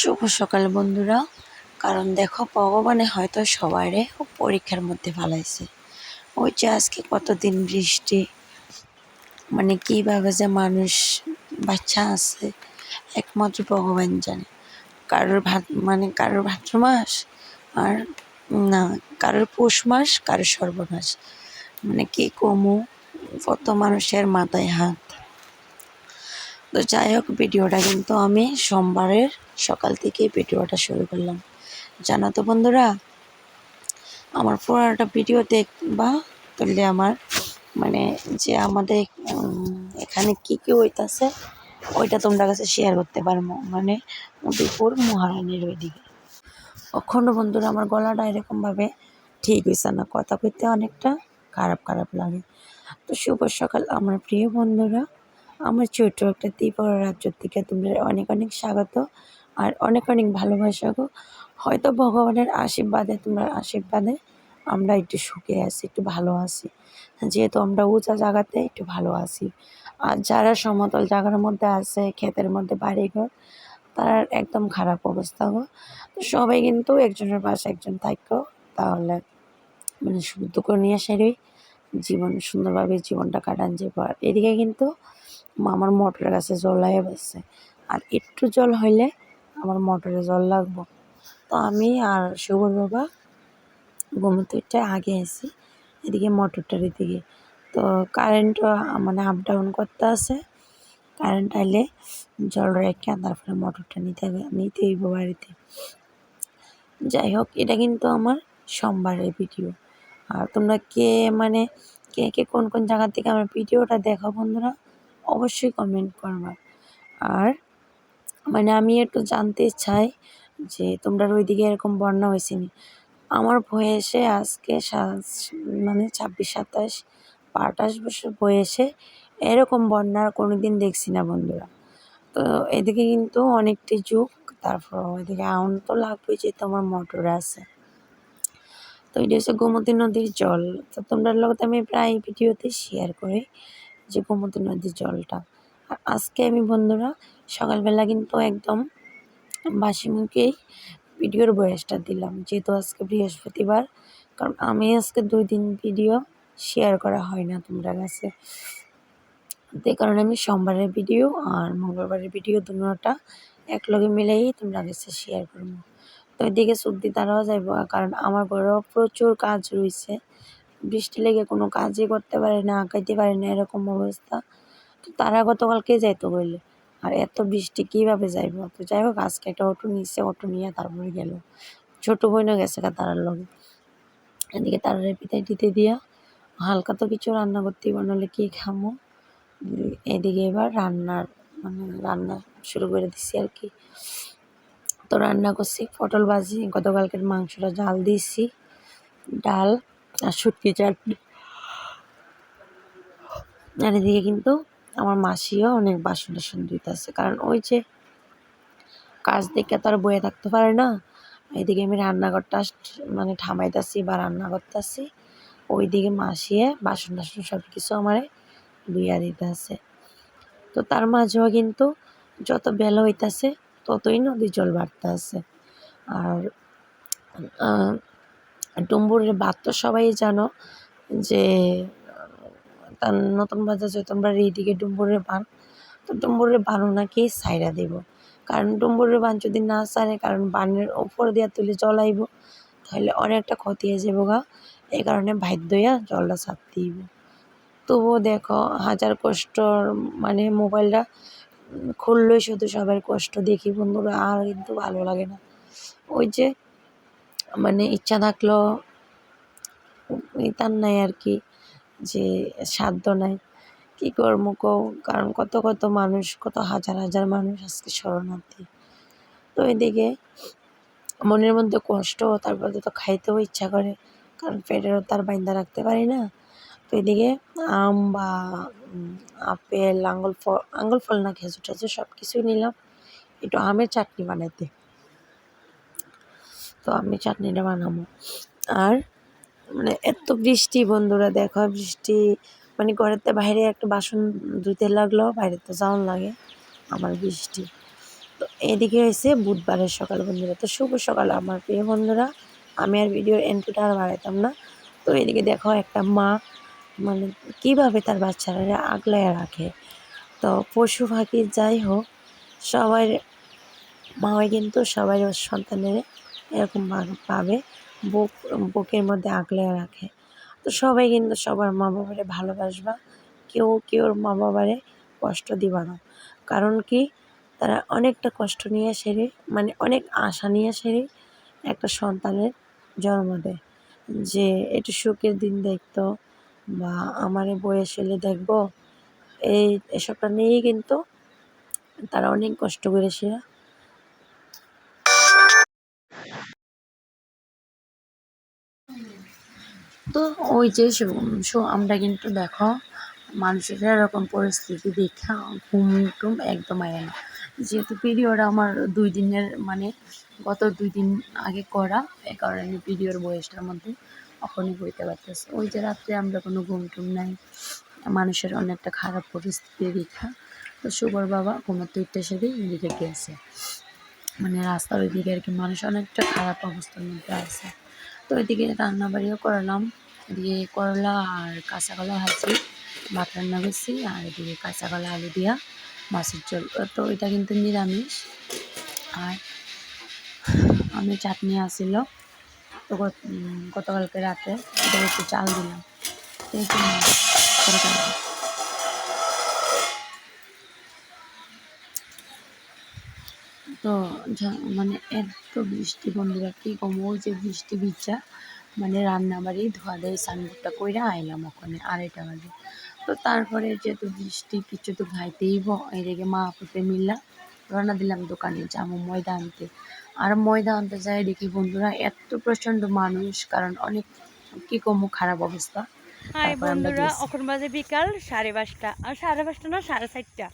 শুভ সকাল বন্ধুরা। কারণ দেখো, ভগবানে হয়তো সবারে পরীক্ষার মধ্যে ফালাইছে। ওই যে আজকে কতদিন বৃষ্টি মানে কীভাবে যে মানুষ বাচ্চা আছে, একমাত্র ভগবান জানে। কারোর ভাত মানে কারোর ভাদ্র মাস আর না, কারোর পৌষ মাস, কারোর সর্বনাশ। মানে কি কমু, কত মানুষের মাথায় হাত। তো যাই হোক, ভিডিওটা কিন্তু আমি সোমবারের সকাল থেকেই ভিডিওটা শুরু করলাম। জানো তো বন্ধুরা, আমার পুরোটা ভিডিও দেখবা তাহলে আমার মানে যে আমাদের এখানে কি কি হইতাছে, ওইটা তোমরা কাছে শেয়ার করতে পারব। মানে দুপুর মহারানীর ওইদিকে। অখণ্ড বন্ধুরা, আমার গলাটা এরকমভাবে ঠিক হয়েছে না, কথা কইতে অনেকটা খারাপ খারাপ লাগে। তো শুভ সকাল, আমার প্রিয় বন্ধুরা। আমার ছোট্ট একটা ত্রিপুরা রাজ্য থেকে তোমরা অনেক অনেক স্বাগত। আর অনেক অনেক ভালোবাসা গো। হয়তো ভগবানের আশীর্বাদে, তোমরা আশীর্বাদে আমরা একটু সুখে আছি, একটু ভালো আছি। যেহেতু আমরা উঁচা জায়গাতে একটু ভালো আছি। আর যারা সমতল জায়গার মধ্যে আছে, ক্ষেতের মধ্যে বাড়িঘর তার একদম খারাপ অবস্থা গো। তো সবাই কিন্তু একজনের পাশে একজন থাকো, তাহলে মানে সুখ নিয়ে সেরই জীবন, সুন্দরভাবে জীবনটা কাটান যে আর এদিকে কিন্তু আমার মোটরের কাছে জল লাগে বসছে। আর একটু জল হইলে আমার মোটরে জল লাগবো। তো আমি আর শুভর বাবা ঘুমোতে আগে এসি এদিকে মোটরটার এদিকে তো কারেন্ট মানে আপ ডাউন করতে আছে কারেন্ট আইলে জল রেখে তারপরে মোটরটা নিতে হবে, নিতে হইব বাড়িতে। যাই হোক, এটা কিন্তু আমার সোমবারের ভিডিও আর তোমরা কে মানে কে কে কোন কোন জায়গা থেকে আমার ভিডিওটা দেখো বন্ধুরা, অবশ্যই কমেন্ট করবা। আর মানে আমি একটু জানতে চাই যে তোমরা ওইদিকে এরকম বন্যা হয়েছে নি আমার বয়সে আজকে মানে ছাব্বিশ, সাতাশ বা আঠাশ বছর বয়সে এরকম বন্যার কোনো দিন দেখছি না বন্ধুরা। তো এদিকে কিন্তু অনেকটি যুগ, তারপর এদিকে আউন তো লাগবে যে তোমার মোটর আছে। তো এটা হচ্ছে গোমতী নদীর জল। তো তোমরা লগত আমি প্রায় ভিডিওতে শেয়ার করি যে গোমতী নদীর জলটা। আজকে আমি বন্ধুরা সকালবেলা কিন্তু একদম বাসি মুখেই ভিডিওর বয়সটা দিলাম, যেহেতু আজকে বৃহস্পতিবার। কারণ আমি আজকে দুই দিন ভিডিও শেয়ার করা হয় না তোমরা কাছে। এই কারণে আমি সোমবারের ভিডিও আর মঙ্গলবারের ভিডিও দুটোটা একলগে মিলেই তোমরা কাছে শেয়ার করব। তো এদিকে সর্দি তারাও যাইব, কারণ আমার ঘরেও প্রচুর কাজ রয়েছে। বৃষ্টি লেগে কোনো কাজই করতে পারে না আঁকাইতে পারে না, এরকম অবস্থা। তো তারা গতকালকে যাইতো বললে আর এত বৃষ্টি, কীভাবে যাইব? তো যাই হোক আজকে একটা অটো নিচ্ছে অটো নিয়ে তারপরে গেল। ছোটো বোনও গেছে তারার লগে। এদিকে তারা পিতাই দিতে দিয়া, হালকা তো কিছু রান্না করতেই বানালে কি খামো? এদিকে এবার রান্নার মানে রান্না শুরু করে দিছি আর কি। তো রান্না করছি, পটল ভাজি, গতকালকের মাংসটা জাল দিয়েছি, ডাল আর শুটকি চাটনি। আর এদিকে কিন্তু আমার মাসিও অনেক বাসন টাসন ধুইতেছে। কারণ ওই যে কাজ দেখে তো আর বয়ে থাকতে পারে না। এদিকে আমি রান্নাঘরটা মানে ঠামাইতেছি বা রান্না করতেছি। ওইদিকে মাসিয়ে বাসন টাসন সব কিছু আমারে ধুইয়া দিতেছে। তো তার মাঝেও কিন্তু যত বেলা হইতাছে ততই নদী জল বাড়তে আছে আর ডুম্বুরের বাদ তো সবাই জানো যে তার নতুন বাজার যে তোমরা এইদিকে ডুম্বুরের বান, তো ডুম্বুরের বানও নাকি সাইরা দেব। কারণ ডুম্বুরের বান যদি না সারে, কারণ বানের ওপর দিয়া তুলে জল আইব তাহলে অনেকটা ক্ষতি হয়ে যাব গা। এই কারণে বাধ্য হইয়া জলটা ছাড়তে দিব তবুও দেখো, হাজার কষ্টর মানে মোবাইলটা খুললেই শুধু সবার কষ্ট দেখি বন্ধুরা, আর কিন্তু ভালো লাগে না। ওই যে মানে ইচ্ছা থাকল তার নাই আর কি। যে সাধ্য নাই। কী করব কও? কারণ কত কত মানুষ, কত হাজার হাজার মানুষ আজকে শরণার্থী। তো এদিকে মনের মধ্যে কষ্ট তারপরে তো খাইতেও ইচ্ছা করে, কারণ পেটেরও তার বাইন্দা রাখতে পারি না। তো এদিকে আম বা আপেল, আঙ্গুল ফল আঙ্গুল ফল না, খেজুর টেজুর সব কিছুই নিলাম। একটু আমের চাটনি বানাইতে। তো আমি চাটনিটা বানাবো। আর মানে এত বৃষ্টি বন্ধুরা, দেখো বৃষ্টি। মানে ঘরেতে বাইরে একটা বাসন ধুতে লাগল, বাইরে তো যাওয়ার লাগে আমার বৃষ্টি। তো এদিকে হয়েছে বুধবারের সকাল বন্ধুরা, তো শুভ সকাল আমার প্রিয় বন্ধুরা। আমি আর ভিডিওর এন্ট্রিটা আর বাড়াইতাম না। তো এদিকে দেখো একটা মা মানে কীভাবে তার বাচ্চারা আগলায় রাখে। তো পশু পাখি যাই হোক, সবাই মাওয়াই কিন্তু সবাই সন্তানের এরকম পাবে। বুক, বুকের মধ্যে আগলে রাখে। তো সবাই কিন্তু সবার মা বাবারে ভালোবাসবা। কেউ কেউর মা বাবারে কষ্ট দিবা না। কারণ কি? তারা অনেকটা কষ্ট নিয়ে সেরে মানে অনেক আশা নিয়ে সেরে একটা সন্তানের জন্ম দেয়। যে একটু সুখের দিন দেখতো বা আমার বয়স হলে দেখব। এই এসবটা নিয়েই কিন্তু তারা অনেক কষ্ট করে সেরা তো ওই যে শো আমরা কিন্তু দেখো, মানুষের এরকম পরিস্থিতি দেখা ঘুম টুম একদম আয় না। যেহেতু পিরিয়ড আমার দুই দিনের মানে গত দুই দিন আগে করা, এ কারণে পিরিয়ড বয়সটার মধ্যে এখনই বইতে পারতেছে। ওই যে রাত্রে আমরা কোনো ঘুম টুম নাই, মানুষের অনেকটা খারাপ পরিস্থিতি দেখা, তো শুভর বাবা ঘুমাতে উঠতে সেরে এদিকে গেছে। মানে রাস্তার ওইদিকে আর কি, মানুষ অনেকটা খারাপ অবস্থার মধ্যে আছে। তো ওইদিকে রান্না বাড়িও করলাম। এদিকে করলা আর কাঁচা কলা ভাজি, ভাত রান্না করছি আর এদিকে কাঁচা কলা আলু দিয়া মাছের ঝোল। তো এটা কিন্তু নিরামিষ। আর আমি চাটনি আসিল। তো গতকালকে রাতে এটা একটু চাল দিলাম। তো মানে এত বৃষ্টি বন্ধুরা, কি কম? ওই যে বৃষ্টি ভিজা। মানে রান্না বাড়ি ধোয়া দেয় সানবোর্ডটা কইরা আইলাম ওখানে আড়াইটা বাজে। তো তারপরে যেহেতু বৃষ্টি কিছু তো খাইতেই এদিকে মা পুতে মিললা রান্না দিলাম দোকানে যাব ময়দা আনতে। আর ময়দা আনতে যাই দেখি বন্ধুরা এত প্রচণ্ড মানুষ কারণ অনেক কি কম খারাপ অবস্থা। হাই বন্ধুরা। এখন বাজে বিকাল সাড়ে পাঁচটা। আর সাড়ে পাঁচটা না সাড়ে চারটা।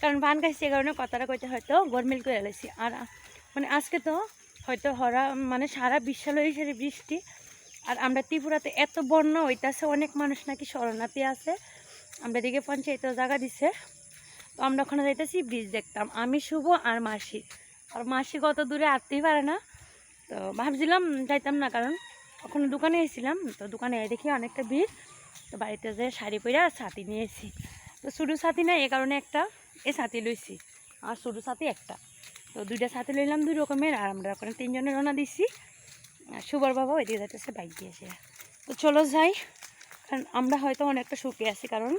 কারণ ভান খাইছি এই কারণে কথাটা কইতে হয়তো গরমিল করে এলাইছি আর মানে আজকে তো হয়তো হরা মানে সারা বিশ্বলয় সারি বৃষ্টি। আর আমরা ত্রিপুরাতে এত বন্যা হইতাছে, অনেক মানুষ নাকি শরণার্থী আছে। আমরা দিকে পঞ্চায়েত জায়গা দিছে। তো আমরা ওখানে যাইতেছি ব্রিজ দেখতাম। আমি শুভ আর মাসি। আর মাসি কত দূরে আসতেই পারে না। তো ভাবছিলাম যাইতাম না, কারণ ওখানে দোকানে এসেছিলাম তো দোকানে দেখি অনেকটা ভিড়। তো বাড়িতে যে শাড়ি পরে আর ছাতি নিয়েছি। তো শুধু ছাতি না, এ কারণে একটা, এ ছাতি লইছি। আর শুধু ছাতি একটা। তো দুইটা সাথে লইলাম দুই রকমের, আর আমরা ওখানে তিনজনে রওনা দিচ্ছি আর সুবর বাবা ওইদিকে যাইতেছে, বাইক দিয়েছে তো চলো যাই, কারণ আমরা হয়তো অনেকটা সুখে আছি, কারণ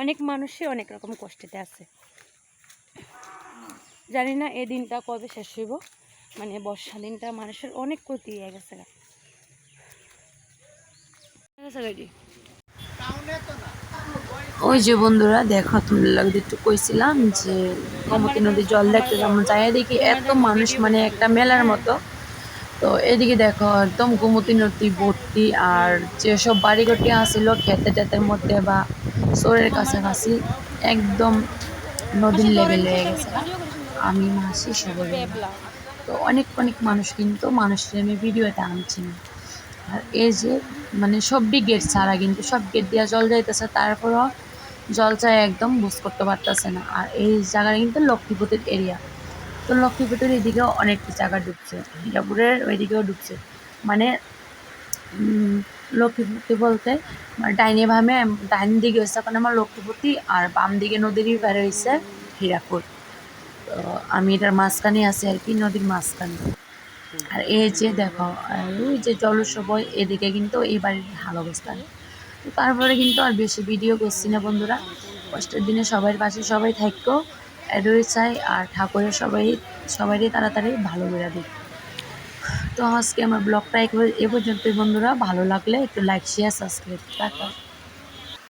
অনেক মানুষই অনেক রকম কষ্টেতে আছে। জানি না এই দিনটা কবে শেষ হইব মানে বর্ষা দিনটা মানুষের অনেক ক্ষতি হয়ে গেছে। ওই যে বন্ধুরা, দেখো লাগতে একটু কইছিলাম যে গোমতী নদীর জল দেখতে যেমন যাই দেখি এত মানুষ মানে একটা মেলার মতো। তো এদিকে দেখো, একদম গোমতী নদী ভর্তি, আর যেসব বাড়িঘরটি আসছিল খেতে টেতের মধ্যে বা সোরের কাছাকাছি, একদম নদীর লেভেল হয়ে গেছে। আমি, মাসি সবাই তো অনেক অনেক মানুষ কিন্তু, মানুষের আমি ভিডিওটা আনছি। না আর এই যে মানে সবই গেট ছাড়া কিন্তু সব গেট দিয়া জল যাইতেছে, তারপরও জল চায় একদম বুঝ করতে পারতেছে না। আর এই জায়গাটা কিন্তু লক্ষ্মীপুরের এরিয়া তো লক্ষ্মীপুরের এদিকেও অনেকটা জায়গা ডুবছে হিরাপুরের ওইদিকেও ডুবছে মানে উম, লক্ষ্মীপতি বলতে মানে ডাইনে ভামে ডাইন দিকে হচ্ছে এখন আমার লক্ষ্মীপতি আর বাম দিকে নদীরই পারে হয়েছে হীরাপুর তো আমি এটার মাঝখানে আছি আর কি নদীর মাঝখানে। আর এই যে দেখো ওই যে জলসবয় এদিকে কিন্তু এই বাড়ির হাল অবস্থা। তারপরে কিন্তু আর বেশি ভিডিও করছি না বন্ধুরা। কষ্টের দিনে সবার পাশে সবাই থাকতো এদই চাই, আর ঠাকুরের সবাই সবারই তাড়াতাড়ি ভালো করে দিক তো আজকে আমার ব্লগটা এ পর্যন্তই বন্ধুরা। ভালো লাগলে একটু লাইক শেয়ার সাবস্ক্রাইব টাটা।